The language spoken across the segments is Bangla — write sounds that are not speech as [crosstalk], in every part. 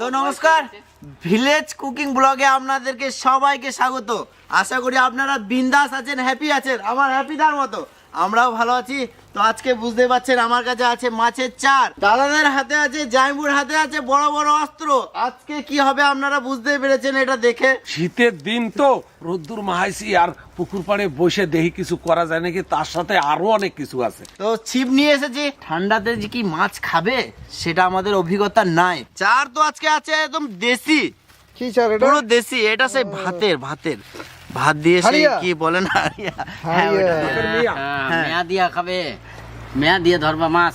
তো নমস্কার ভিলেজ কুকিং ব্লগে আপনাদেরকে সবাইকে স্বাগত। আশা করি আপনারা বিন্দাস আছেন হ্যাপি আছেন, আমার হ্যাপি হ্যাপিদার মতো। আমরাও ভালো আছি। তো আজকে বুঝতে পারছেন আমার কাছে আছে মাছের চার। দাদাদের হাতে আছে জাইমুর হাতে আছে বড় বড় অস্ত্র। আজকে কি হবে আপনারা বুঝতে পেরেছেন এটা দেখে। শীতের দিন তো রোদ্দুর মাহাইছি আর পুকুর পাড়ে বসে দেখি কিছু করা যায় নাকি তার সাথে আরও অনেক কিছু আছে। তো ছিপ নিয়ে এসেছি ঠান্ডাতে যে কি মাছ খাবে সেটা আমাদের অভিজ্ঞতা নাই। চার তো আজকে আছে একদম দেশি। কি চার এটা? পুরো দেশি এটা সেই ভাতের ভাতের। ভাত দিয়ে সেই? কি বলে না হ্যাঁ, মিয়া। হ্যাঁ। মেয়া দিয়া খাবে। মেয়া দিয়ে ধরবা মাছ।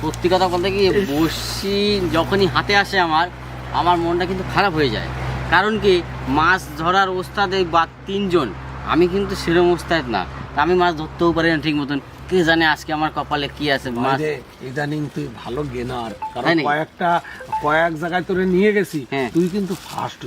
সত্যি কথা বলতে কি বসি যখনই হাতে আসে আমার আমার মনটা কিন্তু খারাপ হয়ে যায়। কারণ কি মাছ ধরার ওস্তাদ এই বা তিনজন। আমি কিন্তু সেরম ওস্তাদ না। তা আমি মাছ ধরতেও পারি না ঠিক মতন। কে জানে আজকে আমার কপালে কি আছে মাছ ইদানিং তুই ভালো গেনার কারণ কয়েকটা কয়েক জায়গায় তোরে নিয়ে গেছি হ্যাঁ। তুই কিন্তু ফার্স্ট!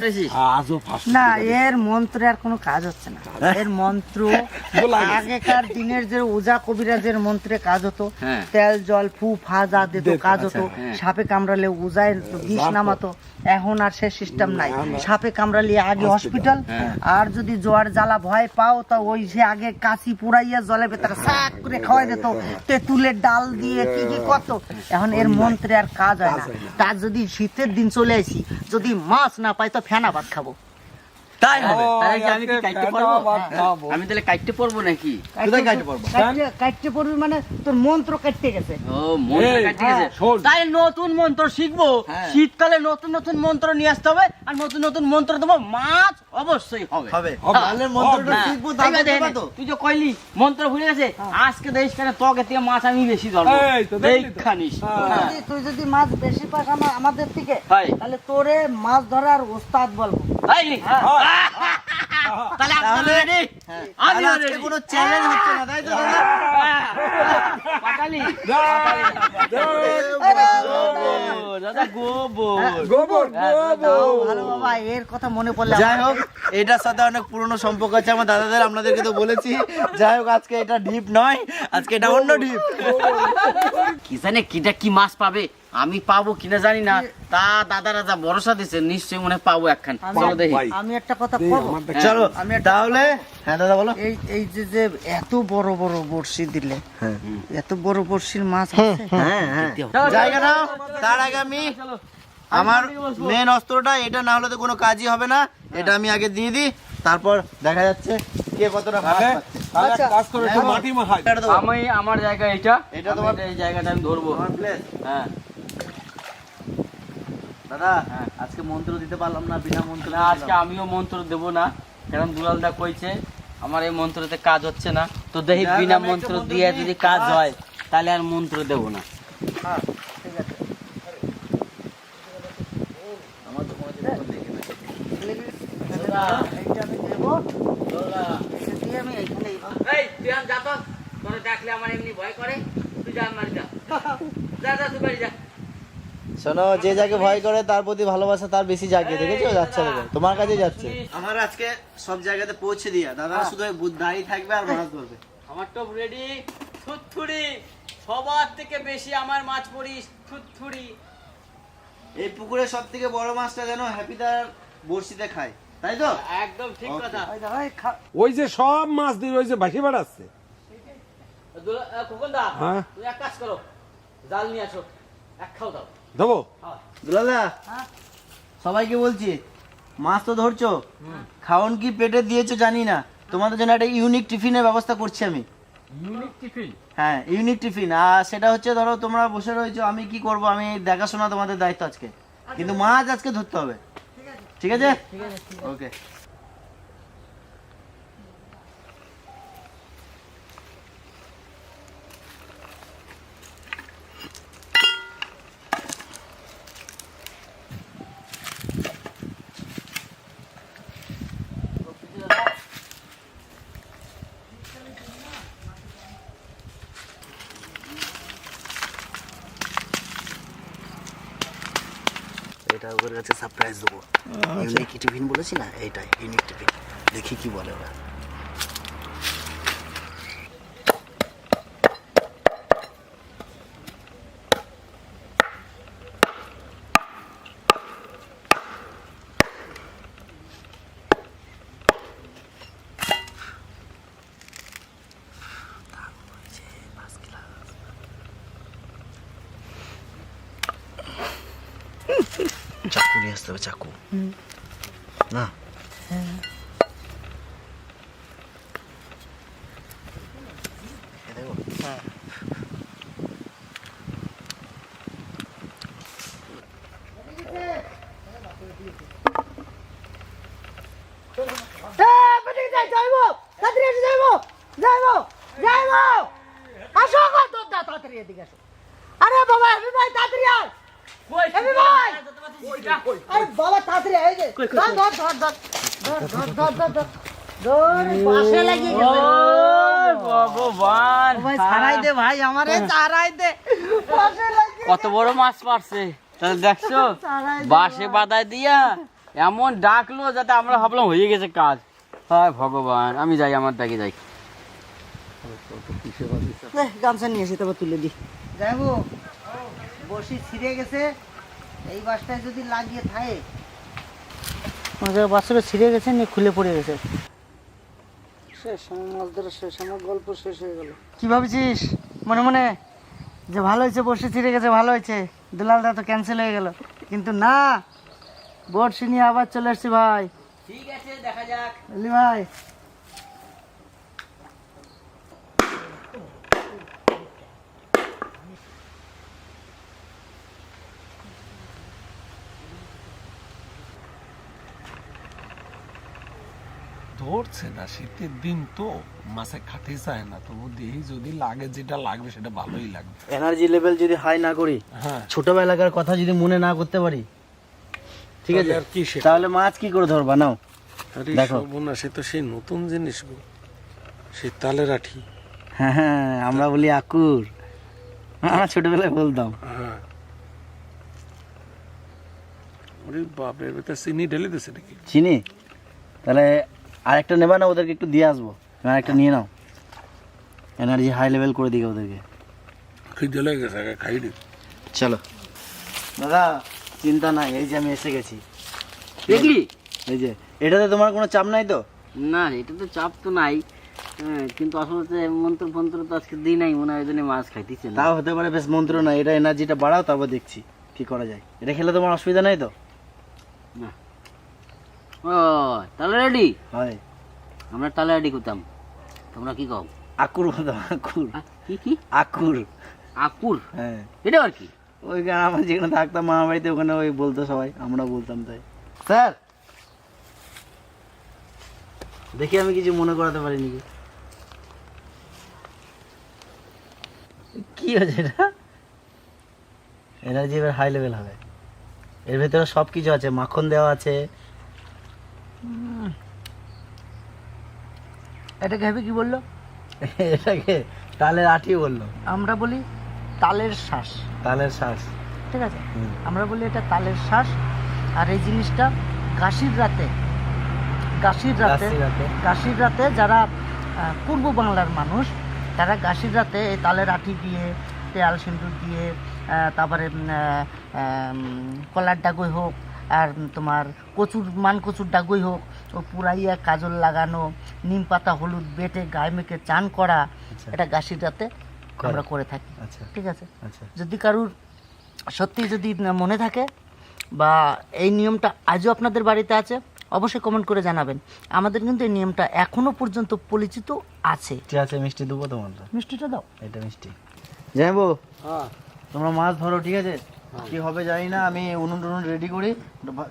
পেয়েছিস? আজও ফার্স্ট না এর মন্ত্রে আর কোনো কাজ হচ্ছে না এর মন্ত্র [laughs] আগেকার দিনের যে ওজা কবিরাজের মন্ত্রে কাজ হতো হ্যাঁ। তেল জল ফু ফা যা দিত কাজ আচ্ছা, হতো হ্যাঁ। সাপে কামড়ালে উজায় বিষ নামাতো এখন আর সে সিস্টেম নাই। সাপে কামড়ালে আগে হসপিটাল হ্যাঁ। আর যদি জোয়ার জ্বালা ভয় পাও তা ওই সে আগে কাশি পুরাইয়া জলে ভেতরে ডাল দিয়ে এখন এর মন্ত্রে আর কাজ হয় না। তার যদি শীতের দিন চলে আসি, যদি মাছ না পাই, তো ফেনা ভাত খাব। তাই হবে। তাহলে কি আমি কি কাটতে পারব? আমি তাহলে কাটতে পারব নাকি? কোথায় কাটতে পারব? কাটতে- কাটতে পড়বি মানে তোর মন্ত্র কাটতে গেছে। ও মন্ত্র কাটতে গেছে। হ্যাঁ, তাই নতুন মন্ত্র শিখব। হ্যাঁ। শীতকালে নতুন নতুন মন্ত্র নিয়ে আসতে হবে আর নতুন নতুন মন্ত্র দেবো। মাছ অবশ্যই হবে। হবে। তাহলে মন্ত্রটা হ্যাঁ। শিখব দেবা তো। তুই যে কইলি মন্ত্র ভুলে গেছে আজকে দেখিস কেন তোকে থেকে মাছ আমি বেশি ধরবো। দেখানিস। হ্যাঁ। হ্যাঁ। তুই যদি মাছ বেশি পাস আমা- আমাদের থেকে তাহলে তোরে মাছ ধরার ওস্তাদ বলব। তাই? তাহলে আপনারা ready? হ্যাঁ। আমি আজকে কোনো চ্যালেঞ্জ হচ্ছে না তাই তো দাদা? পাটালি। ও, দাদা গোবর। গোবর। ভালো বাবা এর কথা মনে পড়লে যাই হোক এটার সাথে অনেক পুরনো সম্পর্ক আছে আমার দাদাদের আপনাদেরকে তো বলেছি। যাই হোক আজকে এটা ডিপ নয় আজকে এটা অন্য ডিপ কি জানে কিটা কি মাছ পাবে? আমি পাবো কিনা জানি না। তা দাদা রাজা ভরসা দিছে নিশ্চয়ই মনে পাবো একখান। আমি- চলো দেখি। আমি একটা কথা দেখ- চলো আমি তাহলে হ্যাঁ দাদা বলো। এই এই যে যে এত বড় বড় বড়শি দিলে এত বড় বড়শির মাছ আছে? হ্যাঁ হ্যাঁ। জায়গা নাও তার আগে আমি আমার মেন অস্ত্রটা এটা না হলে তো কোনো কাজই হবে না। এটা আমি আগে দিয়ে দিই তারপর দেখা যাচ্ছে কে কতটা করে মাটি মাখাই। আমি আমার জায়গা এটা এটা তোমার এই জায়গাটা আমি ধরবো। হ্যাঁ। দাদা আজকে মন্ত্র দিতে পারলাম না বিনা মন্ত্র না আজকে আমিও মন্ত্র দেব না। কারণ দুলালদা কইছে আমার এই মন্ত্রতে কাজ হচ্ছে না। তো দেখি বিনা মন্ত্র দিয়ে যদি কাজ হয় তাহলে আর মন্ত্র দেব না। এইটা আমি দেবো। এটা দিয়ে আমি এইখানে এই তুই আম যা তো তোরে দেখলে আমার এমনি ভয় করে। তুই যা মারি যা। যা যা তুই বাড়ি যা। শোনো যে যাকে ভয় করে তার প্রতি ভালোবাসা তার বেশি জাগে দেখেছ যাচ্ছে দেখো তোমার কাছে যাচ্ছে। আমার আজকে সব জায়গাতে পৌঁছে দিয়া। দাদা শুধু দাঁড়িয়ে থাকবে আর মাছ ধরবে আমার টপ রেডি। থুতথুড়ি। সবার থেকে বেশি আমার মাছ পড়িস। থুতথুড়ি। এই পুকুরে সব থেকে বড় মাছটা যেন হ্যাপিদার বড়শিতে খায়। তাই তো? একদম ঠিক কথা। ওই যে সব মাছ দিয়ে ওই যে ভাসি বেড়াচ্ছে খোকনদা হ্যাঁ। তুমি এক কাজ করো। জাল নিয়ে আসো। এক খাও দাও। দেবো দুলাদা সবাইকে বলছি মাছ তো ধরছো। খাওন কি পেটে দিয়েছ জানি না। তোমাদের জন্য একটা ইউনিক টিফিনের ব্যবস্থা করছি আমি। Unique tiffin? হ্যাঁ ইউনিক টিফিন। আর সেটা হচ্ছে ধরো তোমরা বসে রয়েছো আমি কি করব? আমি দেখাশোনা তোমাদের দায়িত্ব আজকে। কিন্তু মাছ আজকে ধরতে হবে। ঠিক আছে। ওকে এটা ওদের কাছে সারপ্রাইজ দেবো। ইউনিক টিফিন বলেছি না? এইটাই ইউনিক টিফিন। দেখি কি বলে ওরা। আসতে হবে চাকু না আসো কত তাড়াতাড়ি এদিকে আসো আরে বাবা আমি ভাই তাড়াতাড়ি আয় আরে বাবা তাড়াতাড়ি আয় যে ধর ধর ধর ধর ধর ধর ধর ধর ধর ধর পাশে লাগিয়ে গেছে ভগবান ভাই ছাড়াই দে ভাই আমারে ছাড়াই দে পাশে লাগিয়ে কত বড় মাছ পারছে দেখছ বাসে বাদায় দিয়া এমন ডাকলো যাতে আমরা ভাবলাম হয়ে গেছে কাজ হায় ভগবান আমি যাই আমার ব্যাগে যাই গামছা নিয়ে এসে তবে তুলে দি যাইবো বসি ছিঁড়ে গেছে। এই বাসটায় যদি লাগিয়ে থাকে। আমাদের বাসটা ছিঁড়ে গেছে নিয়ে খুলে পড়ে গেছে। শেষ আমার মাছ ধরা শেষ আমার গল্প শেষ হয়ে গেল। কি ভাবছিস? মনে মনে যে ভালো হয়েছে বসে ছিঁড়ে গেছে ভালো হয়েছে। দুলালদা তো ক্যান্সেল হয়ে গেল। কিন্তু না বড়শি নিয়ে আবার চলে এসছি ভাই। ঠিক আছে দেখা যাক। ভাই। ধরছে না শীতের দিন তো মাছে খাতে চায় না তো দেহি যদি লাগে যেটা লাগবে সেটা ভালোই লাগবে। এনার্জি লেভেল যদি হাই না করি হ্যাঁ। ছোটবেলাকার কথা যদি মনে না করতে পারি ঠিক আছে? তাহলে আর কি তাহলে মাছ কি করে ধরবা? নাও দেখো। না সে তো সেই নতুন জিনিস গো। সে তালের আঠি। হ্যাঁ হ্যাঁ আমরা বলি আকুর। আমরা ছোটবেলায় বলতাম। হ্যাঁ। ওরে এবার তো চিনি ঢেলে দিছে নাকি? চিনি? তাহলে আরেকটা নেবা না ওদেরকে একটু দিয়ে আসব। আরেকটা নিয়ে নাও। এনার্জি হাই লেভেল করে দিকে ওদেরকে। খিদে লেগে গেছে খাই দি চলো। দাদা চিন্তা নাই এই যে আমি এসে গেছি। দেখলি? এই যে এটাতে তোমার কোনো চাপ নাই তো? না এটা তো চাপ তো নাই। হ্যাঁ, কিন্তু আসলে মন্ত্র ফন্ত্র তো আজকে দিই নাই মনে হয় ওই জন্য মাছ খাইতেছে তাও হতে পারে বেশ মন্ত্র না এটা এনার্জিটা বাড়াও তারপর দেখছি কি করা যায়। এটা খেলে তোমার অসুবিধা নাই তো? ও তাহলে রেডি? হয়। আমরা তাহলে রেডি করতাম। তোমরা কি কও? আকুর বলতাম আকুর। কি কি? আকুর। আকুর? হ্যাঁ। এটা আর কি? ওইখানে আমরা যেখানে থাকতাম মামা বাড়িতে ওখানে ওই বলতো সবাই আমরা বলতাম তাই। স্যার! দেখি আমি কিছু মনে করাতে পারিনি কি কি হয়েছে এটা? এনার্জি এবার হাই লেভেল হবে। এর ভেতরে সব কিছু আছে মাখন দেওয়া আছে এটাকে হেবি কি বলল? এটাকে তালের আঠি বলল। আমরা বলি তালের শ্বাস। তালের শ্বাস। ঠিক আছে? আমরা বলি এটা তালের শ্বাস। আর এই জিনিসটা কাশির রাতে কাশির রাতে কাশির রাতে। যারা পূর্ব বাংলার মানুষ তারা কাশির রাতে এই তালের আঠি দিয়ে তেল সিন্দুর দিয়ে তারপরে কলার ডাগই হোক আর তোমার কচুর মান কচুর ডাগই হোক ও পুরাইয়া কাজল লাগানো নিম পাতা হলুদ বেটে গায়ে মেখে চান করা আচ্ছা। এটা কাশির রাতে আমরা করে থাকি। আচ্ছা। ঠিক আছে? আচ্ছা। যদি কারুর সত্যি যদি মনে থাকে বা এই নিয়মটা আজও আপনাদের বাড়িতে আছে অবশ্যই কমেন্ট করে জানাবেন। আমাদের কিন্তু এই নিয়মটা এখনও পর্যন্ত পরিচিত আছে। ঠিক আছে মিষ্টি দেবো তোমার মিষ্টিটা দাও। এটা মিষ্টি। যাইবো হ্যাঁ। তোমরা মাছ ধরো ঠিক আছে? কি হবে জানি না আমি উনুন টুনুন রেডি করি।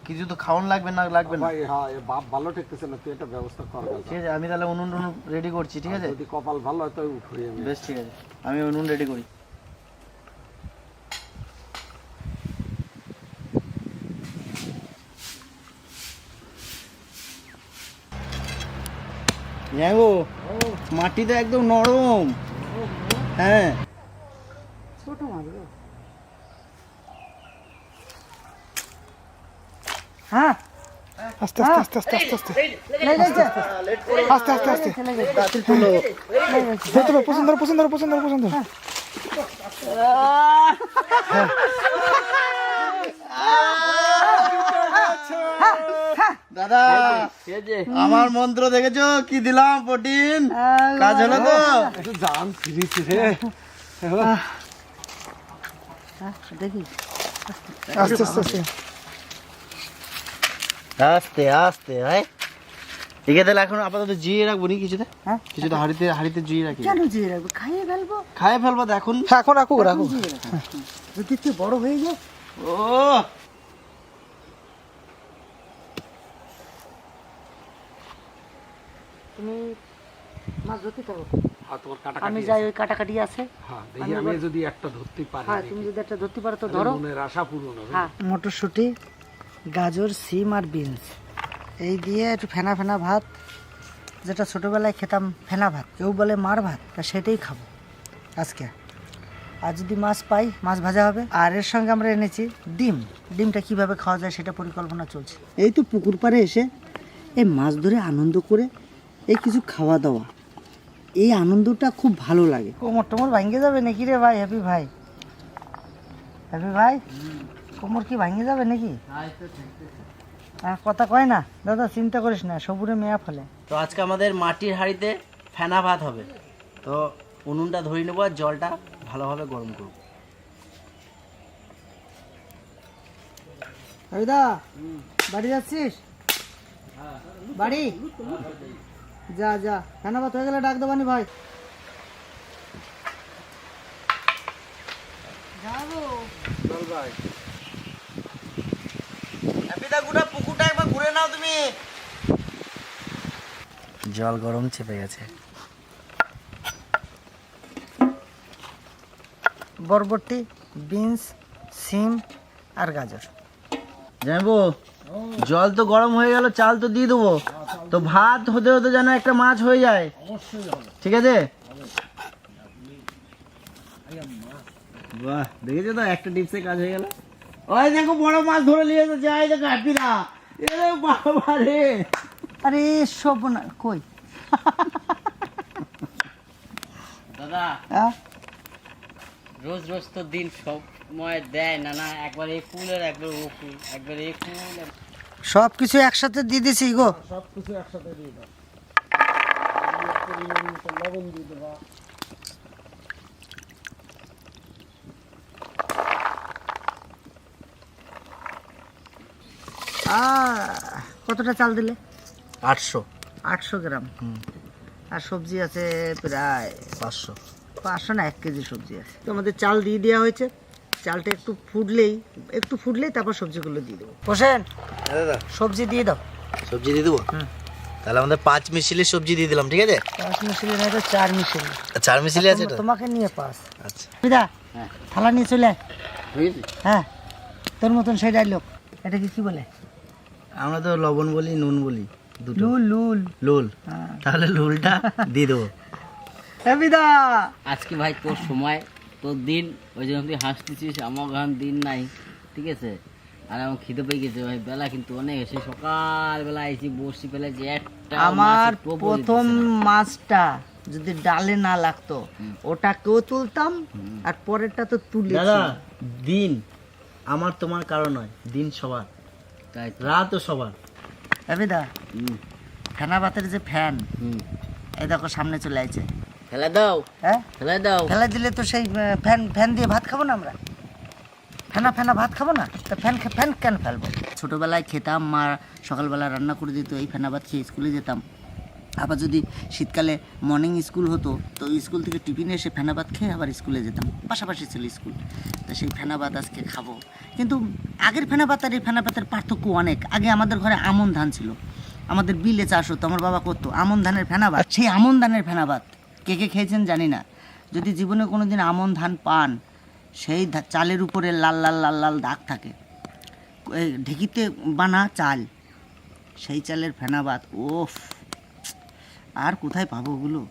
কিছু তো খাওয়ান লাগবে না লাগবে না। ভাই হ্যাঁ বাপ ভালো ঠেকতেছে না তুই একটা ব্যবস্থা কর। ঠিক আছে আমি তাহলে উনুন টুনুন রেডি করছি ঠিক আছে? যদি কপাল ভালো হয় তো আমি। বেশ ঠিক আছে। আমি উনুন রেডি করি। যাইবো মাটি তো একদম নরম। হ্যাঁ ছোট মাছ গো। হ্যাঁ আস্তে আস্তে আস্তে আস্তে আস্তে আস্তে। আস্তে আস্তে আস্তে তাড়াতাড়ি তুলো দাদা ঠিক আছে আমার মন্ত্র দেখেছ? কি দিলাম প্রোটিন? কাজ হলো তো? একটু ফিরিস রে। দেখি। আস্তে আস্তে আস্তে। আস্তে আস্তে ভাই তাহলে এখন আপাতত জিয়ে রাখব নি কিছুতে হ্যাঁ? কিছুতে হাড়িতে হাড়িতে জিয়ে রাখি। কেন জিয়ে রাখব? খাইয়ে ফেলব? খায় ফেলব এখন। হ্যাঁ এখন রাখো। রাখো যদি একটু বড় হয়ে যায়। ও! তুমি মাছ ধরতে পারো আর তোমার কাটা আমি যাই ওই কাটাকাটি আছে। হ্যাঁ দেখি আমি যদি একটা ধরতে পারি হ্যাঁ তুমি যদি একটা ধরতে পারো তো ধরো। মনের আশা পূরণ হবে। হ্যাঁ। মটরশুঁটি। গাজর, সিম আর বিনস। এই দিয়ে একটু ফেনা ফেনা ভাত, যেটা ছোটোবেলায় খেতাম ফেনা ভাত, কেউ বলে মার ভাত, তা সেটাই খাব আজকে। আর যদি মাছ পাই, মাছ ভাজা হবে। আর এর সঙ্গে আমরা এনেছি ডিম। ডিমটা কীভাবে খাওয়া যায় সেটা পরিকল্পনা চলছে। এই তো পুকুর পাড়ে এসে এই মাছ ধরে আনন্দ করে এই কিছু খাওয়া দাওয়া। এই আনন্দটা খুব ভালো লাগে। কোমর টোমর ভাঙ্গে যাবে নাকি রে ভাই? হ্যাপি ভাই? হ্যাপি ভাই? কোমর কি ভাঙ্গে যাবে নাকি? আর কথা কয় না দাদা চিন্তা করিস না সবুরে মেয়া ফলে। তো আজকে আমাদের মাটির হাঁড়িতে ফেনা ভাত হবে। তো উনুনটা ধরে নেব আর জলটা ভালোভাবে গরম করব। রবিদা বাড়ি যাচ্ছিস? বাড়ি? যা যা কেন বাত হয়ে গেলে ডাক দেবানি ভাই। যাব। হ্যাপিদা গুড়া পুকুরটা একবার ঘুরে নাও তুমি। জল গরম চেপে গেছে। বরবটি বিনস সিম আর গাজর। জানব জল তো গরম হয়ে গেল চাল তো দিয়ে দেবো। তো ভাত হতে হতে যেন একটা মাছ হয়ে যায়। ঠিক আছে? বাহ দেখেছ তো একটা টিপসে কাজ হয়ে গেল। ওই দেখো বড় মাছ ধরে নিয়ে যাই দেখো এ বাবা রে। আরে সব না কই? দাদা হ্যাঁ? রোজ রোজ তো দিন সব সময় দেয় না না? একবার এই ফুল আর একবার ও ফুল একবার এই ফুল আর- সব কিছু একসাথে দিয়ে দিছি গো। আহ, কতটা চাল দিলে? আটশো। আটশো গ্রাম। আর সবজি আছে প্রায় পাঁচশো। পাঁচশো না এক কেজি সবজি আছে। তো আমাদের চাল দিয়ে দেওয়া হয়েছে। চালটা একটু ফুটলেই একটু ফুটলেই তারপর সবজিগুলো দিয়ে দেবো। হোসেন দাদা। সবজি দিয়ে দাও। সবজি দিয়ে দেবো? তাহলে আমাদের পাঁচ মিশিলের সবজি দিয়ে দিলাম ঠিক আছে? পাঁচ মিশিলি না তো চার মিশিলি। চার মিশিলি আছে তোমাকে নিয়ে পাঁচ আচ্ছা। বিদা হ্যাঁ। থালা নিয়ে চলে আয়। হ্যাঁ। তোর মতন সেটাই লোক। এটা কি কি বলে? আমরা তো লবণ বলি নুন বলি দুটো। লুল লুল। লুল। হ্যাঁ। তাহলে লুলটা দিয়ে দেবো। হ্যাঁ বিদা! আজকে ভাই তোর সময় তোর দিন ওই জন্য তুই হাসতেছিস আমার গান দিন নাই ঠিক আছে? আর আমার খিদে পেয়ে গেছে ভাই বেলা কিন্তু অনেক সেই সকালবেলা এসে বসি পেলে যে একটা আমার প্রথম মাছটা যদি ডালে না লাগতো ওটাকেও তুলতাম আর পরেরটা তো তুলে দাদা দিন আমার তোমার কারণ নয় দিন সবার। রাতও সবার। হুম, ফেনা ভাতের যে ফ্যান এই দেখো সামনে চলে আইছে। ফেলে দাও। হ্যাঁ? ফেলে দাও। ফেলা দিলে তো সেই ফ্যান ফ্যান দিয়ে ভাত খাব না আমরা? ফেনা ফেনা ভাত খাব না? তা ফ্যান ফ্যান কেন ফেলব? ছোটোবেলায় খেতাম মা সকালবেলা রান্না করে দিত এই ফেনা ভাত খেয়ে স্কুলে যেতাম। আবার যদি শীতকালে মর্নিং স্কুল হতো, তো স্কুল থেকে টিফিনে এসে ফেনা ভাত খেয়ে আবার স্কুলে যেতাম। পাশাপাশি ছিল স্কুল তো সেই ফেনা ভাত আজকে খাব। কিন্তু আগের ফেনা ভাত আর এই ফেনা ভাতের পার্থক্য অনেক। আগে আমাদের ঘরে আমন ধান ছিল। আমাদের বিলে চাষ হতো, আমার বাবা করতো। আমন ধানের ফেনা ভাত। সেই আমন ধানের ফেনা ভাত কে কে খেয়েছেন জানি না। যদি জীবনে কোনো দিন আমন ধান পান, সেই চালের উপরে লাল লাল লাল লাল দাগ থাকে। ঢেকিতে বানা চাল। সেই চালের ফেনা ভাত ওফ আর কোথায় পাবো ওগুলো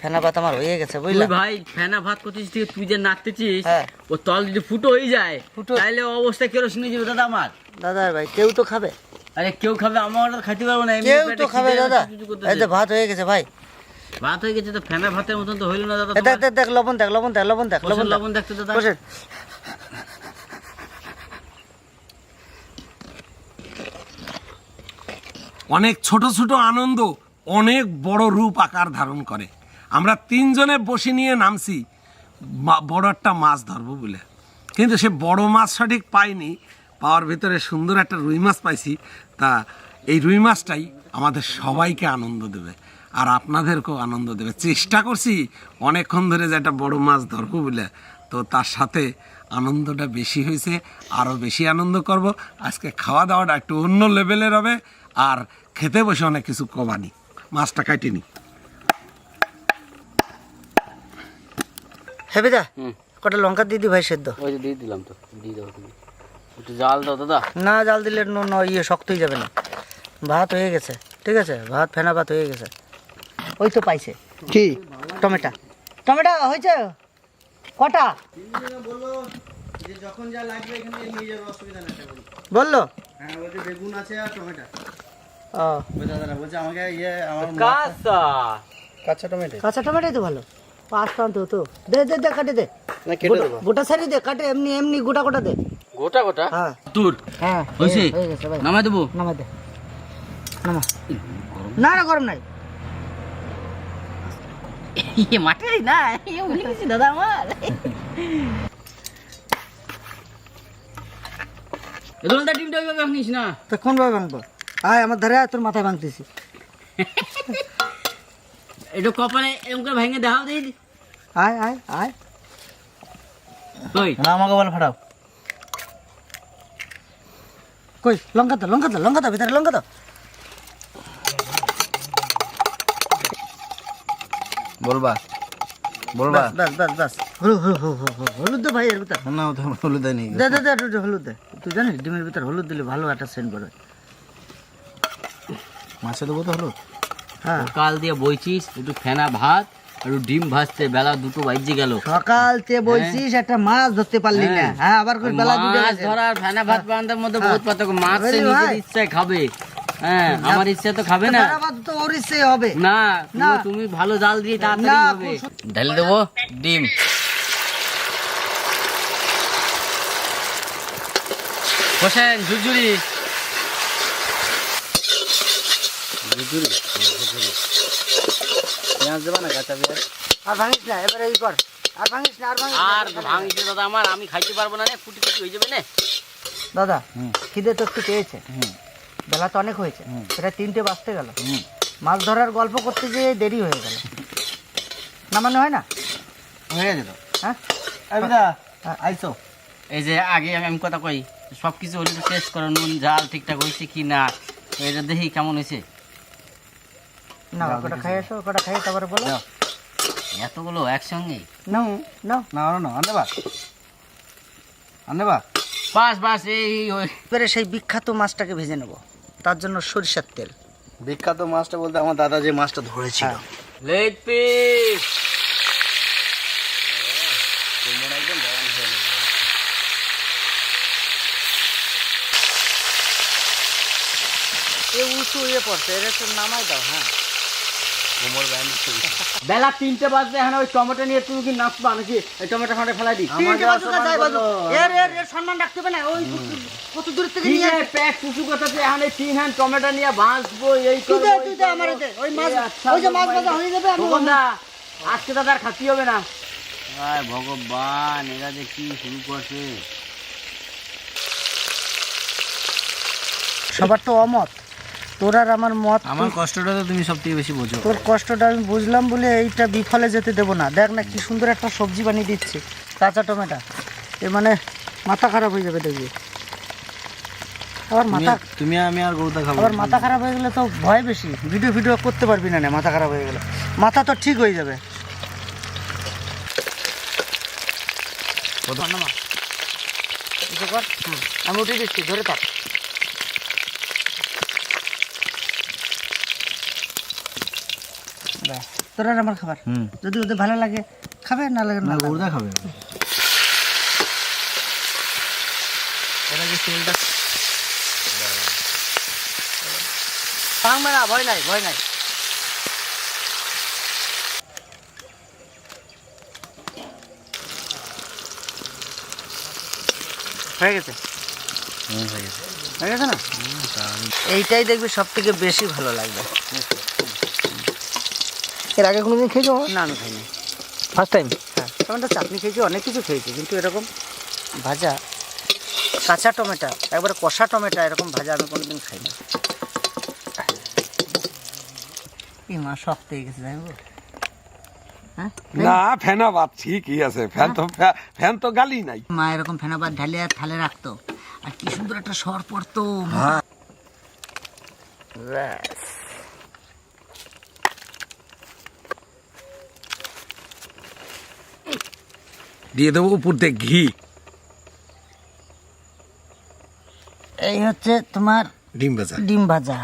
ফেনা ভাত আমার হয়ে গেছে তুই বুঝলা ভাই ফেনা ভাত করছিস ঠিক তুই যে নাচতেছিস হ্যাঁ। ও তল যদি ফুটো হয়ে যায় ফুটো। তাহলে অবস্থা কেরোসিন যাবে দাদা আমার। দাদা ভাই কেউ তো খাবে। আরে কেউ খাবে আমার খাইতে পারব না কেউ তো খাবে দাদা। এই যে ভাত হয়ে গেছে ভাই। ভাত হয়ে গেছে তো ফেনা ভাতের মতন তো হইল না দাদা দেখ দেখ দেখ লবণ দেখ লবণ দেখ লবণ দেখ। লবণ দেখ। লবণ দেখতে দাদা। অনেক ছোট ছোট আনন্দ, অনেক বড় রূপ আকার ধারণ করে। আমরা তিনজনে বসে নিয়ে নামছি বড় একটা মাছ ধরবো বলে। কিন্তু সে বড় মাছ সঠিক পাইনি, পাওয়ার ভিতরে সুন্দর একটা রুই মাছ পাইছি। তা এই রুই মাছটাই আমাদের সবাইকে আনন্দ দেবে, আর আপনাদেরকেও আনন্দ দেবে। চেষ্টা করছি অনেকক্ষণ ধরে যে একটা বড় মাছ ধরবো বলে। তো তার সাথে আনন্দটা বেশি হয়েছে, আরও বেশি আনন্দ করব। আজকে খাওয়া দাওয়াটা একটু অন্য লেভেলের হবে। আর খেতে বসে অনেক কিছু কমানি মাছটা কাটিনি হেবিদা হুম। কটা লঙ্কা দিদি ভাই সেদ্ধ? ওই যে দিয়ে দিলাম তো দিয়ে দাও তুমি একটু জাল দাও দাদা। না জাল দিলে নো ইয়ে শক্ত হয়ে যাবে না। ভাত হয়ে গেছে ঠিক আছে? ভাত ফেনা ভাত হয়ে গেছে। ওই তো পাইছে। কি? টমেটো। টমেটো হয়েছে? কটা? বলল যে যখন যা লাগবে এখানে নিয়ে যাবে অসুবিধা নেই বলল? হ্যাঁ বেগুন আছে আর টমেটো। ইয়ে আমার কাঁচা। কাঁচা টমেটো। কাঁচা টমেটোই তো ভালো। পাঁচ পান তো তো। দে দে দে কাটে দে। গোটা- সারি দে কাটে এমনি এমনি গোটা গোটা দে। গোটা গোটা? হ্যাঁ। তোর হ্যাঁ হয়েছে? গেছে ভাই। নামাই দেবো? নামা দে। নামা। না না গরম নাই। মাঠে না ভুলে গেছি দাদা আমার। রোলটা ডিমটা ওইভাবে ভাঙিস না? তো কোন ভাবে ভাঙবো আয় আমার ধারে তোর মাথায় ভাঙতেছি। একটু কপালে এরকম করে ভেঙে দেখাও দিই আয় আয় আয়। কই? না আমাকে বল ফাটাও। কই? লঙ্কা তো লঙ্কা তো লঙ্কা তো ভিতরে লঙ্কা তো। বলবা বলবা। বাস বাস বাস হলুদ দে ভাই এর ভিতর। না হলুদ দেয়নি দে দে দে হলুদ। দে তুই জানিস ডিমের ভিতর হলুদ দিলে ভালো একটা সেন্ট করে মাছে দেবো তো হলুদ? হ্যাঁ। কাল দিয়ে বইছিস একটু ফেনা ভাত একটু ডিম ভাজতে বেলা দুটো বাজে গেল। সকাল তে বলছিস একটা মাছ ধরতে পারলি না। হ্যাঁ। আবার করে বেলা দুটো মাছ ধরার ফেনা ভাত বান্ধার মধ্যে বহুত পার্থক্য। মাছ সে নিজের ইচ্ছায় খাবে। হ্যাঁ আমার ইচ্ছা তো খাবে না। তো ওর ইচ্ছে হবে। না না। তুমি- ভালো জাল দিয়ে তাড়াতাড়ি হবে। ঢেলে দেবো ডিম। হোসেন ঝুরঝুরি। পেঁয়াজ দেবা না কাঁচা পেঁয়াজ আর ভাঙিস না এবারে এই কর আর ভাঙিস না আর ভাঙিস না, আর ভাঙিছে দাদা আমার আমি খাইতে পারব না রে ফুটি ফুটি হয়ে যাবে না দাদা খিদে তো একটু পেয়েছে। বেলা তো অনেক হয়েছে প্রায় তিনটে বাজতে গেল। মাছ ধরার গল্প করতে গিয়ে দেরি হয়ে গেল। না মানে হয় না? হয়ে গেছে তো হ্যাঁ। আবিদা আইসো। এই যে আগে আমি কথা কই সব কিছু হলে টেস্ট করো নুন ঝাল ঠিকঠাক হয়েছে কি না? এটা দেখি কেমন হয়েছে। না কটা খাই আসো কটা খাই তারপরে বলো। এতগুলো একসঙ্গে? নাও নাও। না না আনবে বা আনবে বা বাস বাস এই এবারে সেই বিখ্যাত মাছটাকে ভেজে নেব। তার জন্য সরিষার তেল। বিখ্যাত মাছটা বলতে আমার দাদা যে মাছটা ধরেছিল। লেগ পিস এ উঁচু ইয়ে পড়ছে এর একটু নামাই দাও হ্যাঁ। বেলা তিনটে বাজতে এখানে ওই টমেটো নিয়ে তুমি কি নাচবা নাকি? এই টমেটো ফাটে ফেলাই দিই তিনটে বাজুক আর যাই বাজুক। এর এর এর সম্মান রাখতে হবে না। ওই কত দূর থেকে নিয়ে প্যাক কুচু করতেছে এখানে তিন হ্যান্ড টমেটো নিয়ে ভাজবো এই তুই দে তুই দে। আমার দে। ওই মাছ আচ্ছা, ওই যে মাছ ভাজা হয়ে যাবে আমি আজকে দাদা আর খাতি হবে না। ভগবান এরা যে কি শুরু করছে। সবার তো অমত। তোর আর আমার মত আমার কষ্টটা তো তুমি সব থেকে বেশি বোঝো। তোর কষ্টটা আমি বুঝলাম বলে এইটা বিফলে যেতে দেবো না। দেখ না কি সুন্দর একটা সবজি বানিয়ে দিচ্ছি কাঁচা টমেটো। এ মানে মাথা খারাপ হয়ে যাবে দেখবি। আবার মাথা তুমি আমি আর গৌদা খাব আবার মাথা খারাপ হয়ে গেলে তো ভয় বেশি। ভিডিও ভিডিও করতে পারবি না নে, মাথা খারাপ হয়ে গেলে। মাথা তো ঠিক হয়ে যাবে। আমি উঠে দিচ্ছি ধরে থাক। তোর আর আমার খাবার। যদি ওদের ভালো লাগে খাবে না লাগে না খাবে। এটা কি তেলটা ভাঙবে না ভয় নাই ভয় নাই। হয়ে গেছে? হয়ে গেছে। না? এইটাই দেখবি সব থেকে বেশি ভালো লাগবে। এর আগে কোনোদিন খেয়েছো? না আমি খাইনি। ফার্স্ট টাইম হ্যাঁ টমেটো চাটনি খেয়েছি অনেক কিছু খেয়েছি কিন্তু এরকম ভাজা কাঁচা টমেটো একবারে কষা টমেটো এরকম ভাজা আমি কোনোদিন খাই না এই মা শক্ত হয়ে গেছে জানব হ্যাঁ না ফেনা বাদ ঠিকই আছে ফ্যান তো ফ্যান তো গালি নাই। মা এরকম ফেনাবার ঢালে আর থালে রাখতো। আর কি সুন্দর একটা সর পড়তো। দিয়ে দেবো উপর দিয়ে ঘি। এই হচ্ছে তোমার ডিম ভাজা। ডিম ভাজা।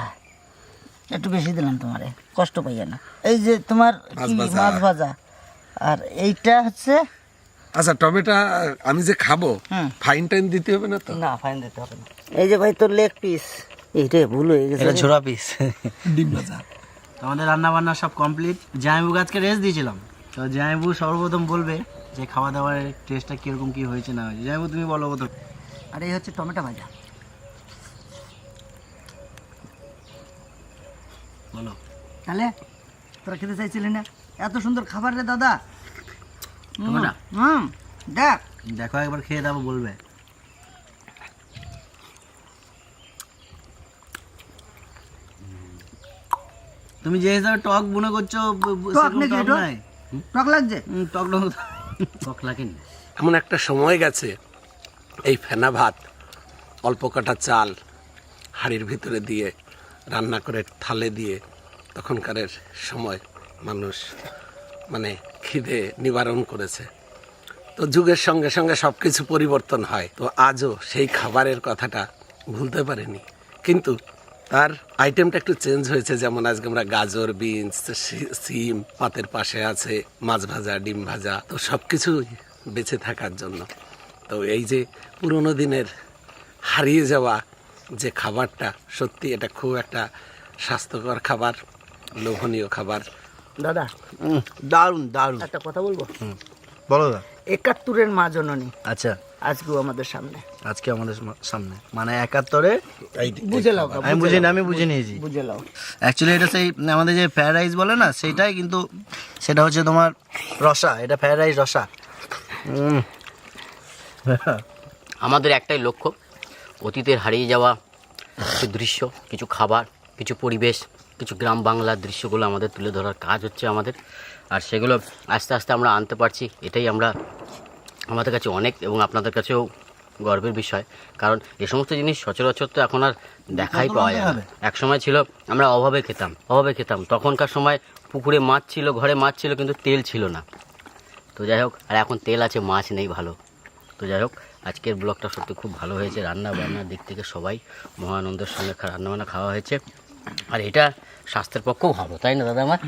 একটু বেশি দিলাম তোমারে কষ্ট পাইয়া না। এই যে তোমার মাছ কি ভাজা। মাছ ভাজা। আর এইটা হচ্ছে আচ্ছা টমেটো আমি যে খাব হুম। ফাইন টাইন দিতে হবে না তো? না ফাইন দিতে হবে না। এই যে ভাই তোর লেগ পিস এইটা ভুল হয়ে গেছে। রে। ছোড়া পিস ডিম ভাজা। আমাদের রান্না বান্না সব কমপ্লিট জামাইবু গাছকে রেস্ট দিয়েছিলাম। তো জামাইবু সর্বপ্রথম বলবে যে খাওয়া দাওয়ার টেস্টটা কীরকম কি হয়েছে না হয়েছে জামাইবু তুমি বলো প্রথম আর এই হচ্ছে টমেটো ভাজা। বলো। তাহলে তোরা খেতে চাইছিলি না? এত সুন্দর খাবার রে দাদা। হুম, দেখ। দেখো একবার খেয়ে দাও বলবে। তুমি যে হিসাবে টক মনে করছ টক নাকি টক লাগছে? টক। এমন একটা সময় গেছে, এই ফেনা ভাত, অল্প কাটা চাল, হাড়ির ভিতরে দিয়ে, রান্না করে থালে দিয়ে, তখনকারের সময় মানুষ মানে খিদে নিবারণ করেছে। তো যুগের সঙ্গে সঙ্গে সব কিছু পরিবর্তন হয়। তো আজও সেই খাবারের কথাটা ভুলতে পারিনি। কিন্তু তার আইটেমটা একটু চেঞ্জ হয়েছে যেমন আজকে আমরা গাজর বিনস সিম পাতের পাশে আছে মাছ ভাজা ডিম ভাজা তো সব কিছুই বেঁচে থাকার জন্য। তো এই যে পুরোনো দিনের হারিয়ে যাওয়া যে খাবারটা সত্যি এটা খুব একটা স্বাস্থ্যকর খাবার লোভনীয় খাবার। দাদা দারুণ দারুণ একটা কথা বলব? বলো না একাত্তরের মা জননী। আচ্ছা। আজকেও আমাদের সামনে। আজকে আমাদের সামনে। মানে একাত্তরে বুঝে লাও আমি বুঝি না আমি বুঝে নিয়েছি। বুঝে লাও অ্যাকচুয়ালি এটা সেই আমাদের যে ফ্রায়েড রাইস বলে না সেটাই কিন্তু সেটা হচ্ছে তোমার রসা এটা ফ্রায়েড রাইস রসা। আমাদের একটাই লক্ষ্য অতীতের হারিয়ে যাওয়া কিছু দৃশ্য কিছু খাবার কিছু পরিবেশ কিছু গ্রাম বাংলার দৃশ্যগুলো আমাদের তুলে ধরার কাজ হচ্ছে আমাদের। আর সেগুলো আস্তে আস্তে আমরা আনতে পারছি এটাই আমরা আমাদের কাছে অনেক এবং আপনাদের কাছেও গর্বের বিষয়। কারণ এ সমস্ত জিনিস সচরাচর তো এখন আর দেখাই পাওয়া যায় না। এক সময় ছিল আমরা অভাবে খেতাম অভাবে খেতাম। তখনকার সময় পুকুরে মাছ ছিল ঘরে মাছ ছিল কিন্তু তেল ছিল না। তো যাই হোক আর এখন তেল আছে মাছ নেই ভালো। তো যাই হোক আজকের ব্লগটা সত্যি খুব ভালো হয়েছে রান্না বান্নার দিক থেকে সবাই মহানন্দের সঙ্গে রান্নাবান্না খাওয়া হয়েছে। আর এটা স্বাস্থ্যের পক্ষেও ভালো তাই না দাদা আমার?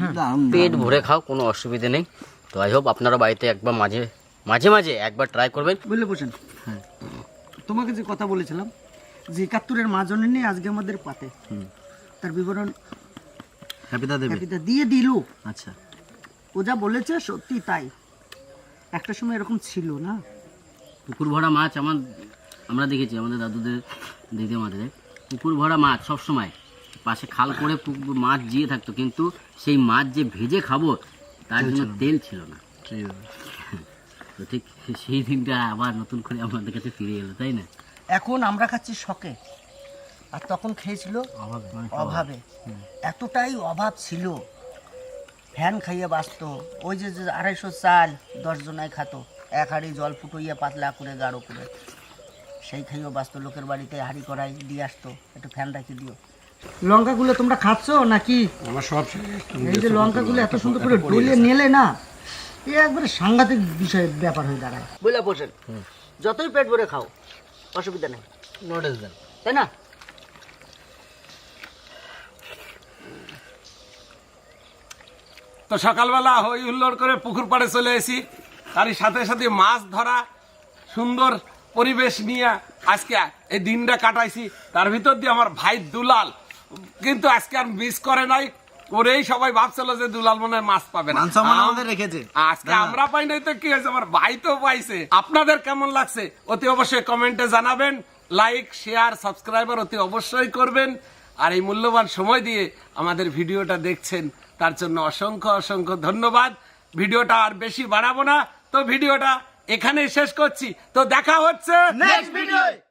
পেট ভরে খাও কোনো অসুবিধে নেই। তো আই হোপ আপনারা বাড়িতে একবার মাঝে মাঝে মাঝে একবার ট্রাই করবেন। বুঝলে বসেন। তোমাকে যে কথা বলেছিলাম যে একাত্তরের মা জননী আজকে আমাদের পাতে। তার বিবরণ হ্যাপিদা দেবে। হ্যাপিদা দিয়ে দিল। আচ্ছা। ও যা বলেছে সত্যি তাই। একটা সময় এরকম ছিল না? পুকুর ভরা মাছ আমার আমরা দেখেছি আমাদের দাদুদের দিদিমাদের পুকুর ভরা মাছ সব সময়। পাশে খাল করে পুকুর মাছ জিয়ে থাকতো কিন্তু সেই মাছ যে ভেজে খাব তার জন্য তেল ছিল না। তো ঠিক সেই দিনটা আবার নতুন করে আমাদের কাছে ফিরে এলো তাই না? এখন আমরা খাচ্ছি শখে আর তখন খেয়েছিল অভাবে এতটাই অভাব ছিল। ফ্যান খাইয়ে বাঁচত। ওই যে আড়াইশো চাল দশ জনায় খাতো। এক হাঁড়ি জল ফুটইয়ে পাতলা করে গাঢ় করে। সেই খাইয়েও বাঁচত। লোকের বাড়িতে হাঁড়ি করাই দিয়ে আসতো। একটু ফ্যান রাখি দিও। লঙ্কাগুলো তোমরা খাচ্ছ নাকি? আমার সব এই যে লঙ্কাগুলো এত সুন্দর করে ডলে নেলে না এ একবারে সাংঘাতিক বিষয় ব্যাপার হয়ে দাঁড়ায়। বুঝলে বসেন। যতই পেট ভরে খাও অসুবিধা নেই। দেন তাই না? তো সকালবেলা হই হুল্লোড় করে পুকুর পাড়ে চলে এসি তারই সাথে সাথে মাছ ধরা সুন্দর পরিবেশ নিয়ে আজকে এই দিনটা কাটাইছি। তার ভিতর দিয়ে আমার ভাই দুলাল কিন্তু আজকে আর মিস করে নাই। ওরেই সবাই ভাবছিল যে দুলাল মনে মাছ পাবে না। আমাদের রেখেছে। আজকে আমরা পাই নাই তো কি হয়েছে? আমার ভাই তো পাইছে। আপনাদের কেমন লাগছে? অতি অবশ্যই কমেন্টে জানাবেন। লাইক শেয়ার সাবস্ক্রাইবার অতি অবশ্যই করবেন। আর এই মূল্যবান সময় দিয়ে আমাদের ভিডিওটা দেখছেন তার জন্য অসংখ্য অসংখ্য ধন্যবাদ। ভিডিওটা আর বেশি বাড়াবো না। তো ভিডিওটা এখানেই শেষ করছি। তো দেখা হচ্ছে নেক্সট ভিডিও